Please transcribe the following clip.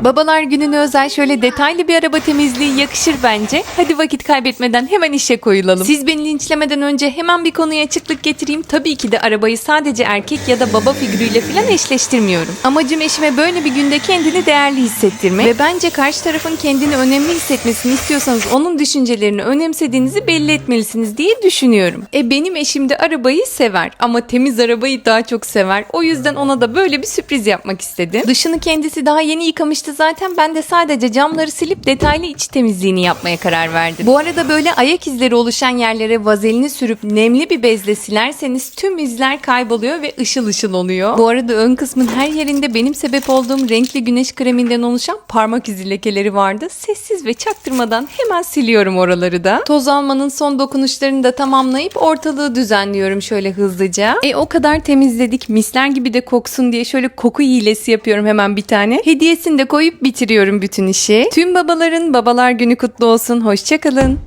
Babalar gününe özel şöyle detaylı bir araba temizliği yakışır bence. Hadi vakit kaybetmeden hemen işe koyulalım. Siz beni linçlemeden önce hemen bir konuya açıklık getireyim. Tabii ki de arabayı sadece erkek ya da baba figürüyle falan eşleştirmiyorum. Amacım eşime böyle bir günde kendini değerli hissettirmek. Ve bence karşı tarafın kendini önemli hissetmesini istiyorsanız onun düşüncelerini önemsediğinizi belli etmelisiniz diye düşünüyorum. E benim eşim de arabayı sever ama temiz arabayı daha çok sever. O yüzden ona da böyle bir sürpriz yapmak istedim. Dışını kendisi daha yeni yıkamıştı zaten. Ben de sadece camları silip detaylı iç temizliğini yapmaya karar verdim. Bu arada böyle ayak izleri oluşan yerlere vazelini sürüp nemli bir bezle silerseniz tüm izler kayboluyor ve ışıl ışıl oluyor. Bu arada ön kısmın her yerinde benim sebep olduğum renkli güneş kreminden oluşan parmak izi lekeleri vardı. Sessiz ve çaktırmadan hemen siliyorum oraları da. Toz almanın son dokunuşlarını da tamamlayıp ortalığı düzenliyorum şöyle hızlıca. E o kadar temizledik misler gibi de koksun diye şöyle koku hilesi yapıyorum hemen bir tane. Hediyesini de koyup bitiriyorum bütün işi. Tüm babaların babalar günü kutlu olsun. Hoşçakalın.